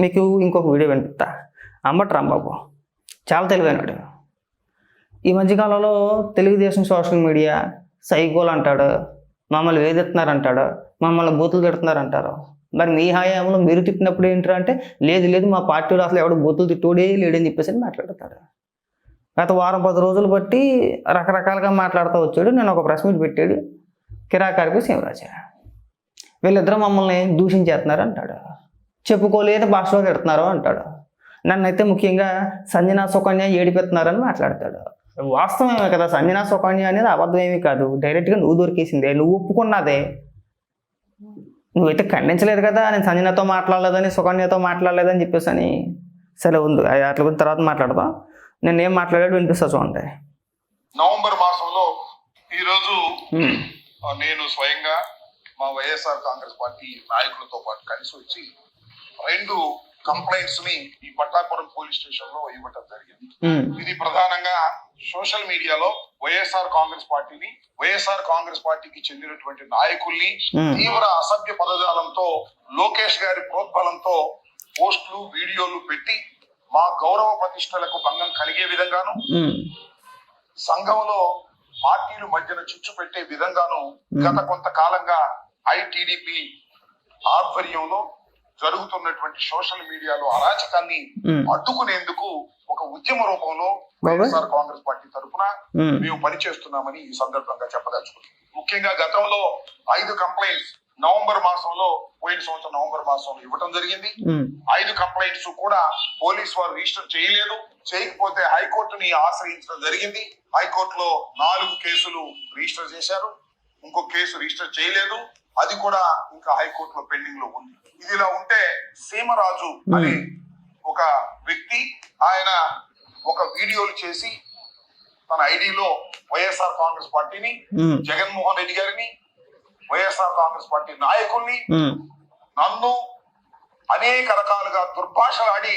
మీకు ఇంకొక వీడియో వినిపిస్తా అంబటి రాంబాబు. చాలా తెలివైనడు. ఈ మధ్యకాలంలో తెలుగుదేశం సోషల్ మీడియా సైకోలు అంటాడు. మమ్మల్ని వేధిస్తున్నారు అంటాడు మమ్మల్ని బూతులు తిడుతున్నారు అంటారు మరి మీ హయాంలో మీరు తిట్టినప్పుడు ఏంటంటే అంటే లేదు లేదు మా పార్టీలో అసలు ఎవడు బూతులు తిట్టోడే లేడని చెప్పేసి మాట్లాడతాడు. గత వారం పది రోజులు బట్టి రకరకాలుగా మాట్లాడుతూ వచ్చాడు. నేను ఒక ప్రెస్ మీట్ పెట్టాడు. కిరాకారికి సింహరాజా వీళ్ళిద్దరూ మమ్మల్ని దూషించేస్తున్నారు అంటాడు చెప్పుకోలేని భాషలో తిడుతున్నారు అంటాడు. నన్నైతే ముఖ్యంగా సంజనా సుకన్య ఏడిపెత్తున్నారని మాట్లాడతాడు. వాస్తవమే కదా సంజనా సుకన్య అనేది అబద్ధం ఏమీ కాదు. డైరెక్ట్గా నువ్వు దొరికేసిందే నువ్వు ఒప్పుకున్నదే. నువ్వైతే ఖండించలేదు కదా నేను సంజనతో మాట్లాడలేదని సుకన్యతో మాట్లాడలేదని చెప్పేసి అని సరే ఉంది. అట్ల గురించి తర్వాత మాట్లాడదాం. నేను ఏం మాట్లాడాడు వినిపిస్తా చూడండి. నవంబర్ మాసంలో ఈరోజు నేను స్వయంగా మా వైఎస్ఆర్ కాంగ్రెస్ పార్టీ నాయకులతో పాటు కలిసి వచ్చి రెండు కంప్లైంట్స్ని ఈ పట్టాపురం పోలీస్ స్టేషన్లో ఇవ్వటం జరిగింది. ఇది ప్రధానంగా సోషల్ మీడియాలో వైఎస్ఆర్ కాంగ్రెస్ పార్టీని వైఎస్ఆర్ కాంగ్రెస్ పార్టీకి చెందినటువంటి నాయకుల్ని తీవ్ర అసభ్య పదజాలంతో లోకేష్ గారి ప్రోద్బలంతో పోస్టులు వీడియోలు పెట్టి మా గౌరవ ప్రతిష్టలకు భంగం కలిగే విధంగాను సంఘంలో పార్టీలు మధ్యన చిచ్చు పెట్టే విధంగాను గత కొంతకాలంగా ఐటీడీపీ ఆధ్వర్యంలో జరుగుతున్నటువంటి సోషల్ మీడియాలో అరాచకాన్ని అడ్డుకునేందుకు ఒక ఉద్యమ రూపంలో. వైఎస్ఆర్ కాంగ్రెస్ పార్టీ తరఫున మేము. పనిచేస్తున్నామని ఈ సందర్భంగా చెప్పదలుచుకున్నాం. ముఖ్యంగా గతంలో ఐదు కంప్లైంట్స్ నవంబర్ మాసంలో పోయిన సంవత్సరం నవంబర్ మాసంలో ఇవ్వడం జరిగింది. ఐదు కంప్లైంట్స్ కూడా పోలీస్ వారు రిజిస్టర్ చేయలేదు. చేయకపోతే హైకోర్టుని ఆశ్రయించడం జరిగింది. హైకోర్టులో నాలుగు కేసులు రిజిస్టర్ చేశారు. ఇంకో కేసు రిజిస్టర్ చేయలేదు. అది కూడా ఇంకా హైకోర్టులో పెండింగ్లో ఉంది. ఇది ఇలా ఉంటే సీమరాజు అనే ఒక వ్యక్తి ఆయన ఒక వీడియోలు చేసి తన ఐడిలో వైఎస్ఆర్ కాంగ్రెస్ పార్టీని జగన్మోహన్ రెడ్డి గారిని వైఎస్ఆర్ కాంగ్రెస్ పార్టీ నాయకుల్ని నన్ను అనేక రకాలుగా దుర్భాషలాడి.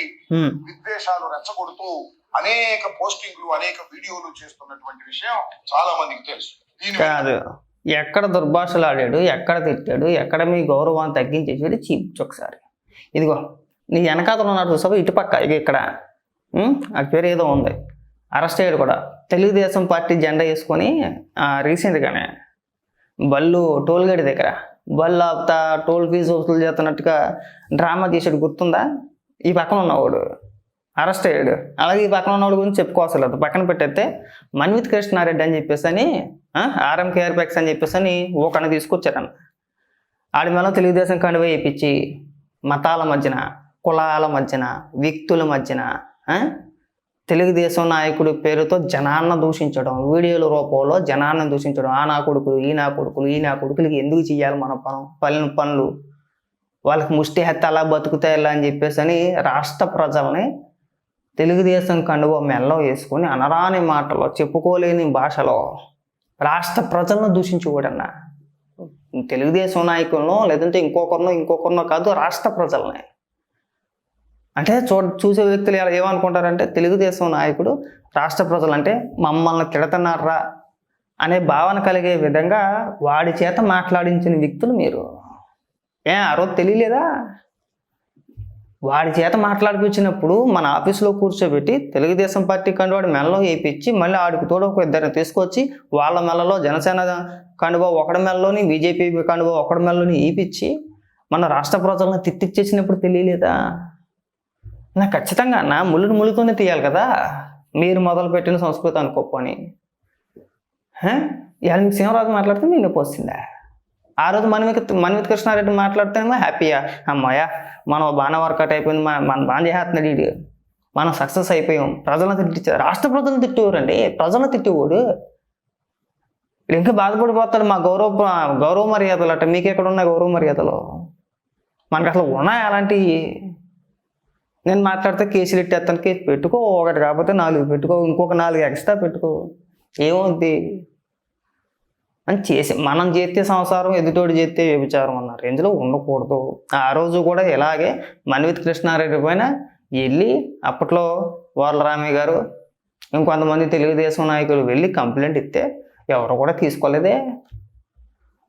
విద్వేషాలు రెచ్చగొడుతూ అనేక పోస్టింగ్లు అనేక వీడియోలు చేస్తున్నటువంటి విషయం చాలా మందికి తెలుసు. దీని ఎక్కడ దుర్భాషలు ఆడాడు ఎక్కడ తిట్టాడు ఎక్కడ మీ గౌరవాన్ని తగ్గించేసాడు చూపించు ఒకసారి. ఇదిగో నీ వెనకాతలు ఉన్నాడు చూసావు? ఇటుపక్క ఇక ఇక్కడ. ఆ పేరు ఏదో ఉంది. అరెస్ట్ అయ్యాడు కూడా. తెలుగుదేశం పార్టీ జెండా వేసుకొని రీసెంట్గానే బళ్ళు టోల్ గేట్ దగ్గర. బళ్ళు ఆపుతా టోల్ ఫీజు వసూలు చేస్తున్నట్టుగా డ్రామా తీసాడు గుర్తుందా? ఈ పక్కన ఉన్నవాడు. అరెస్ట్ అయ్యాడు. అలాగే ఈ పక్కన ఉన్నవాడు గురించి చెప్పుకోవసలేదు పక్కన పెట్టేస్తే మన్విత్ కృష్ణారెడ్డి అని చెప్పేసి అని ఆర్ఎంకేఆర్ ప్యాక్స్ అని చెప్పేసి అని ఓకన్న తీసుకొచ్చారన్న. ఆడి మనం తెలుగుదేశం కండువ వేయించి మతాల మధ్యన కులాల మధ్యన వ్యక్తుల మధ్యన తెలుగుదేశం నాయకుడి పేరుతో జనాన్న దూషించడం వీడియోల రూపంలో జనాన్ని దూషించడం ఆ నా కొడుకులు ఈ నా కొడుకులు ఈ నా కొడుకులకి ఎందుకు చేయాలి మన పనం పనులు పనులు? వాళ్ళకి ముష్టి హెత్త అలా బతుకుతాయిలా అని చెప్పేసి అని రాష్ట్ర ప్రజల్ని తెలుగుదేశం కండువ మెల్ల వేసుకొని అనరాని మాటలో చెప్పుకోలేని భాషలో రాష్ట్ర ప్రజలను దూషించుకోడన్నా తెలుగుదేశం నాయకులను లేదంటే ఇంకొకరినో ఇంకొకరినో కాదు రాష్ట్ర ప్రజలనే. అంటే చూ చూసే వ్యక్తులు ఎలా ఏమనుకుంటారంటే తెలుగుదేశం నాయకుడు రాష్ట్ర ప్రజలు అంటే మమ్మల్ని తిడతన్నారా అనే భావన కలిగే విధంగా వాడి చేత మాట్లాడించిన వ్యక్తులు మీరు. ఏ ఆ రోజు తెలియలేదా? వాడి చేత మాట్లాడిపించినప్పుడు మన ఆఫీసులో కూర్చోబెట్టి తెలుగుదేశం పార్టీ కండువాడు మెల్లో వేయించి మళ్ళీ ఆడికి తోడు ఒక ఇద్దరిని తీసుకొచ్చి వాళ్ళ మెల్లలో జనసేన కండువా ఒకటి మెల్లోని బీజేపీ కండువా ఒకటి మెల్లోని వేయించి మన రాష్ట్ర ప్రజలను తిట్టిచ్చేసినప్పుడు తెలియలేదా? నా ఖచ్చితంగా నా ముళ్ళుని ముళ్ళుతోనే తీయాలి కదా. మీరు మొదలుపెట్టిన సంస్కృతి అనుకోపోని ఇవాళ మీకు సింహరాజు మాట్లాడితే మీకు నొప్పి వస్తుందా? ఆ రోజు మనమిక మన్మిత్ కృష్ణారెడ్డి మాట్లాడితేనేమో హ్యాపీయా. అమ్మాయా మనం బాగా వర్కౌట్ అయిపోయింది మన మన బాగా చేస్తున్నాడు వీడు. మనం సక్సెస్ అయిపోయాం. ప్రజలను తిట్టించారు రాష్ట్ర ప్రజలను తిట్టేవారండి. ప్రజలను తిట్టేవాడు. ఇంకా బాధపడిపోతాడు మా గౌరవ గౌరవ మర్యాదలు అట. మీకు ఎక్కడ ఉన్నాయి గౌరవ మర్యాదలు? మనకు అసలు ఉన్నాయి అలాంటివి? నేను మాట్లాడితే కేసులు ఎట్టేస్తాను కేసు పెట్టుకో ఒకటి కాకపోతే నాలుగు పెట్టుకో ఇంకొక నాలుగు ఎక్స్ట్రా పెట్టుకో. ఏమవుద్ది అని చేసి మనం చేస్తే సంసారం ఎదుటోడు చేస్తే వ్యభిచారం అన్న రేంజ్లో ఉండకూడదు. ఆ రోజు కూడా ఇలాగే మన్విత్ కృష్ణారెడ్డి పైన వెళ్ళి అప్పట్లో వారలరామయ్య గారు ఇంకొంతమంది తెలుగుదేశం నాయకులు వెళ్ళి కంప్లైంట్ ఇస్తే ఎవరు కూడా తీసుకోలేదే.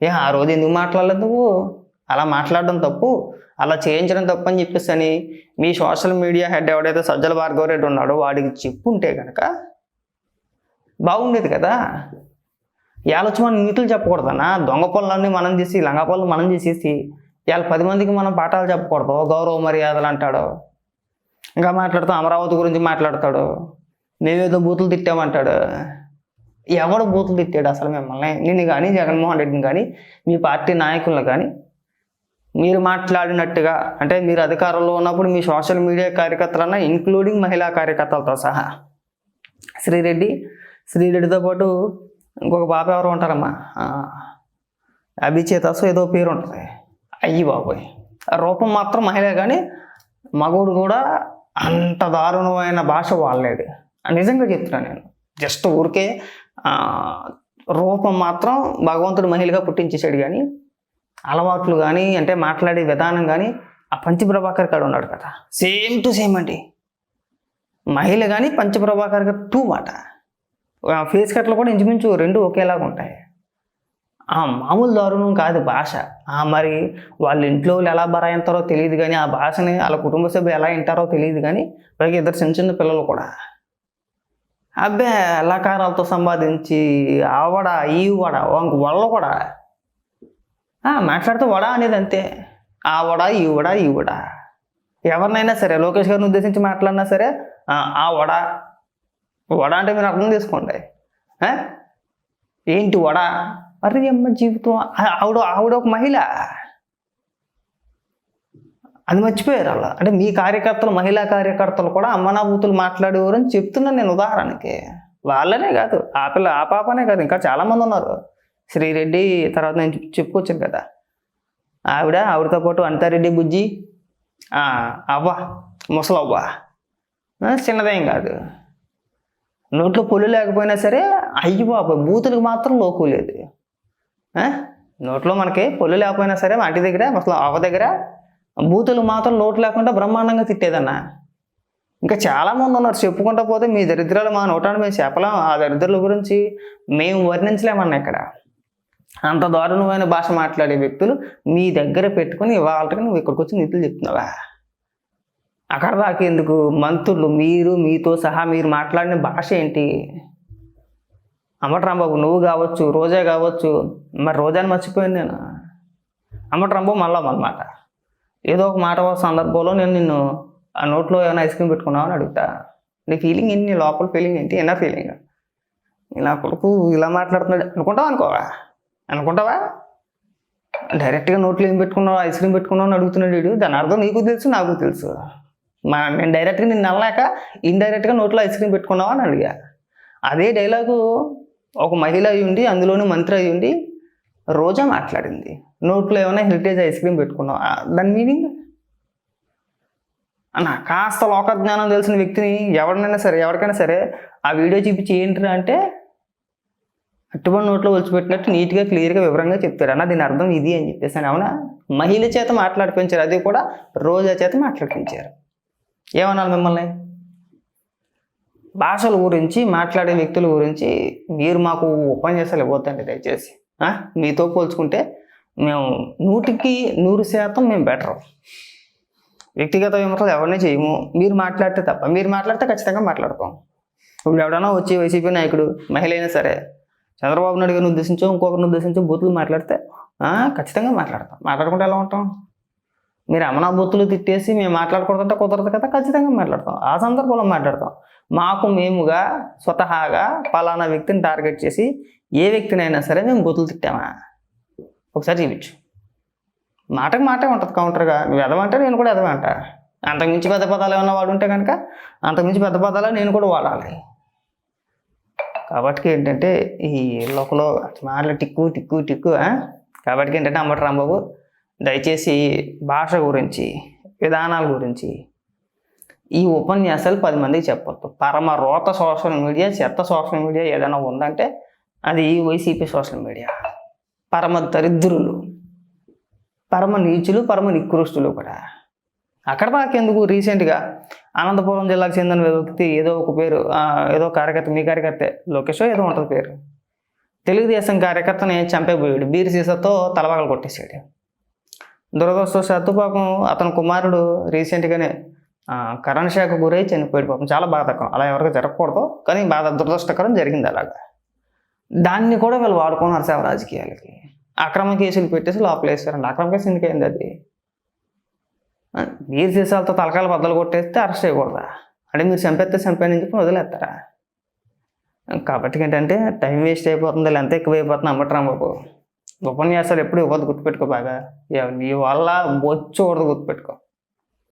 ఏ ఆ రోజు ఎందుకు మాట్లాడలేదు నువ్వు? అలా మాట్లాడడం తప్పు. అలా చేయించడం తప్పు అని చెప్పేసి అని మీ సోషల్ మీడియా హెడ్ ఎవడైతే సజ్జల భార్గవరెడ్డి ఉన్నాడో వాడికి చెప్పుంటే కనుక బాగుండేది కదా. ఇవాళ వచ్చి మనం నీతులు చెప్పకూడదన్నా? దొంగ పనులన్నీ మనం చేసి లంగ పనులు మనం చేసేసి ఇవాళ పది మందికి మనం పాఠాలు చెప్పకూడదు. గౌరవ మర్యాదలు అంటాడు. ఇంకా మాట్లాడుతూ అమరావతి గురించి మాట్లాడతాడు. మేమేదో బూతులు తిట్టామంటాడు ఎవడు బూతులు తిట్టాడు అసలు మిమ్మల్ని? నేను కానీ జగన్మోహన్ రెడ్డిని కానీ మీ పార్టీ నాయకులను కానీ మీరు మాట్లాడినట్టుగా అంటే మీరు అధికారంలో ఉన్నప్పుడు మీ సోషల్ మీడియా కార్యకర్తలన్నా ఇంక్లూడింగ్ మహిళా కార్యకర్తలతో సహా. శ్రీరెడ్డి శ్రీరెడ్డితో పాటు ఇంకొక బాబు ఎవరు ఉంటారమ్మా. అభిచేతసు ఏదో పేరు ఉంటుంది. అయ్యి బాబోయ్. ఆ రూపం మాత్రం మహిళ కానీ మగవుడు కూడా అంత దారుణమైన భాష వాడలేడు నిజంగా చెప్తున్నాను నేను. జస్ట్ ఊరికే రూపం మాత్రం భగవంతుడు మహిళగా పుట్టించేసాడు కానీ అలవాట్లు కానీ అంటే మాట్లాడే విధానం కానీ ఆ పంచప్రభాకర్ కాడు ఉన్నాడు కదా. సేమ్ టు సేమ్ అండి. మహిళ కానీ పంచప్రభాకర్ గారు టూ మాట. ఫేస్ కట్లు కూడా ఇంచుమించు రెండు ఒకేలాగా ఉంటాయి. ఆ మామూలు దారుణం కాదు భాష. ఆ మరి వాళ్ళ ఇంట్లో వాళ్ళు ఎలా బరాయింతారో తెలియదు కానీ ఆ భాషని వాళ్ళ కుటుంబ సభ్యులు ఎలా వింటారో తెలియదు కానీ పైగా ఇద్దరు చిన్న చిన్న పిల్లలు కూడా. అబ్బే ఎలాకారాలతో సంపాదించి ఆ వడ ఈ వడ వంక వడలు కూడా మాట్లాడితే వడ అనేది అంతే. ఆ వడ ఈ వడ ఈ వడ. ఎవరినైనా సరే లోకేష్ గారిని ఉద్దేశించి మాట్లాడినా సరే ఆ వడ వడ అంటే మీరు అర్థం చేసుకోండి ఏంటి వడ? అరే అమ్మ జీవితం ఆవిడ ఆవిడ ఒక మహిళ. అది మర్చిపోయారు అలా. అంటే మీ కార్యకర్తలు మహిళా కార్యకర్తలు కూడా అమ్మనాభూతులు మాట్లాడేవారు అని చెప్తున్నాను నేను ఉదాహరణకి. వాళ్ళనే కాదు ఆ పిల్ల ఆ పాపనే కాదు ఇంకా చాలామంది ఉన్నారు. శ్రీరెడ్డి తర్వాత నేను చెప్పుకొచ్చాను కదా. ఆవిడ ఆవిడతో పాటు అనితారెడ్డి బుజ్జి. అవ్వ ముసలవ్వ. చిన్నదేం కాదు. నోట్లో పొల్లు లేకపోయినా సరే అయ్యి బాబు బూతులకు మాత్రం లోకు లేదు. నోట్లో మనకి పొల్లు లేకపోయినా సరే మా దగ్గర అసలు అవ్వ దగ్గర బూతులు మాత్రం లోటు లేకుండా బ్రహ్మాండంగా తిట్టేదన్నా. ఇంకా చాలామంది ఉన్నారు చెప్పుకుంటా పోతే మీ దరిద్రాలు మా నోటాన్ని మేము చెప్పలేం. ఆ దరిద్రుల గురించి మేము వర్ణించలేమన్నా ఇక్కడ. అంత దారుణమైన భాష మాట్లాడే వ్యక్తులు మీ దగ్గర పెట్టుకుని ఇవాళకి నువ్వు ఇక్కడికి వచ్చి నీతులు చెప్తున్నావా? అక్కడ దాకేందుకు మంత్రులు మీరు మీతో సహా మీరు మాట్లాడిన భాష ఏంటి? అమ్మటరాంబాబు నువ్వు కావచ్చు రోజా కావచ్చు మరి రోజాని మర్చిపోయాను నేను. అమ్మటరాంబాబు మళ్ళా అన్నమాట. ఏదో ఒక మాట సందర్భంలో నేను నిన్ను ఆ నోట్లో ఏమైనా ఐస్ క్రీమ్ పెట్టుకున్నావు అని అడుగుతా. నీ ఫీలింగ్ ఏంటి? నీ లోపల ఫీలింగ్ ఏంటి? ఎన్న ఫీలింగ్ ఇలా కొడుకు ఇలా మాట్లాడుతున్నాడు. అనుకుంటావా అనుకోవా? అనుకుంటావా? డైరెక్ట్గా నోట్లో ఏం పెట్టుకున్నావు? ఐస్ క్రీమ్ పెట్టుకున్నావు అని అడుగుతున్నాడు వీడు. దాని అర్థం నీకు తెలుసు నాకు తెలుసు. మా నేను డైరెక్ట్గా నిన్ను నల్లక ఇండైరెక్ట్గా నోట్లో ఐస్ క్రీమ్ పెట్టుకున్నావా అని అడిగా. అదే డైలాగు ఒక మహిళ అయి ఉండి అందులోనూ మంత్రి అయి ఉండి రోజా మాట్లాడింది. నోట్లో ఏమైనా హెరిటేజ్ ఐస్ క్రీమ్ పెట్టుకున్నావా? దాని మీనింగ్ అన్న కాస్త లోక జ్ఞానం తెలిసిన వ్యక్తిని ఎవరినైనా సరే ఎవరికైనా సరే ఆ వీడియో చూపించి ఏంటి అంటే అట్టుబడి నోట్లో ఒలిచిపెట్టినట్టు నీట్గా క్లియర్గా వివరంగా చెప్తారు అన్న దీని అర్థం ఇది అని చెప్పేసి అని అవునా? మహిళ చేత మాట్లాడిపించారు. అది కూడా రోజా చేత మాట్లాడిపించారు. ఏమనాలి మిమ్మల్ని? భాషల గురించి మాట్లాడే వ్యక్తుల గురించి మీరు మాకు ఉపన్యాసాలు ఇవ్వద్దండి దయచేసి. మీతో పోల్చుకుంటే మేము నూటికి నూరు శాతం మేము బెటర్. వ్యక్తిగత విమర్శలు ఎవరిని చేయము. మీరు మాట్లాడితే తప్ప. మీరు మాట్లాడితే ఖచ్చితంగా మాట్లాడుకోం. ఇప్పుడు ఎవడైనా వచ్చి వైసీపీ నాయకుడు మహిళ అయినా సరే చంద్రబాబు నాయుడు గారిని ఉద్దేశించో ఇంకొకరిని ఉద్దేశించో బూతులు మాట్లాడితే ఖచ్చితంగా మాట్లాడతాం. మాట్లాడకుండా ఎలా ఉంటాం? మీరు అమనా బొత్తులు తిట్టేసి మేము మాట్లాడకూడదంటే కుదరదు కదా ఖచ్చితంగా మాట్లాడతాం. ఆ సందర్భంలో మాట్లాడతాం. మాకు మేముగా స్వతహాగా పలానా వ్యక్తిని టార్గెట్ చేసి ఏ వ్యక్తినైనా సరే మేము బూతులు తిట్టామా? ఒకసారి చూపించు. మాటకు మాటే ఉంటుంది కౌంటర్గా. నువ్వు ఎదవంటే నేను కూడా ఎదవంట? అంతకుమించి పెద్ద పదాలు ఏమన్నా వాడుంటే కనుక అంతకుమించి పెద్ద పదాలు నేను కూడా వాడాలి. కాబట్టి ఏంటంటే ఈ లోకలో మాటలు టిక్కు టిక్కు టిక్కు కాబట్టి ఏంటంటే అమ్మటి రాంబాబు దయచేసి భాష గురించి విధానాల గురించి ఈ ఉపన్యాసాలు పది మందికి చెప్పొద్దు. పరమ రోత సోషల్ మీడియా చెత్త సోషల్ మీడియా ఏదైనా ఉందంటే అది వైసీపీ సోషల్ మీడియా. పరమ దరిద్రులు పరమ నీచులు పరమ నికృష్టులు కూడా. అక్కడ దాకెందుకు రీసెంట్గా అనంతపురం జిల్లాకు చెందిన వ్యక్తి ఏదో ఒక పేరు ఏదో కార్యకర్త మీ కార్యకర్త లోకేష్ ఏదో ఉంటుంది పేరు. తెలుగుదేశం కార్యకర్తని చంపేపోయాడు బీర్ సీసాతో తలవాగలు కొట్టేశాడు. దురదృష్టవశాత్తు పాపం అతని కుమారుడు రీసెంట్గానే కరెంట్ షాక్ గురై చనిపోయాడు పాపం. చాలా బాధకరం. అలా ఎవరికి జరగకూడదు. కానీ బాధ దురదృష్టకరం జరిగింది అలాగా. దాన్ని కూడా వీళ్ళు వాడుకున్నారు సేవ రాజకీయాలకి. అక్రమ కేసులు పెట్టేసి లోపల వేసారండి అక్రమ కేసు ఎందుకైంది అది? ఆ, మీరు సీసాలతో తలకాయలు బద్దలు కొట్టేస్తే అరెస్ట్ చేయకూడదా? అంటే మీరు చంపేస్తే చంపానని చెప్పి వదిలేస్తారా? కాబట్టి ఏంటంటే టైం వేస్ట్ అయిపోతుంది. లెంత ఎంత ఎక్కువ అయిపోతుంది అమ్మటరా బాబు. ఉపన్యాసాలు ఎప్పుడు ఇవ్వద్దు గుర్తుపెట్టుకో బాగా. నీ వల్ల బొచ్చు కూడా గుర్తుపెట్టుకో.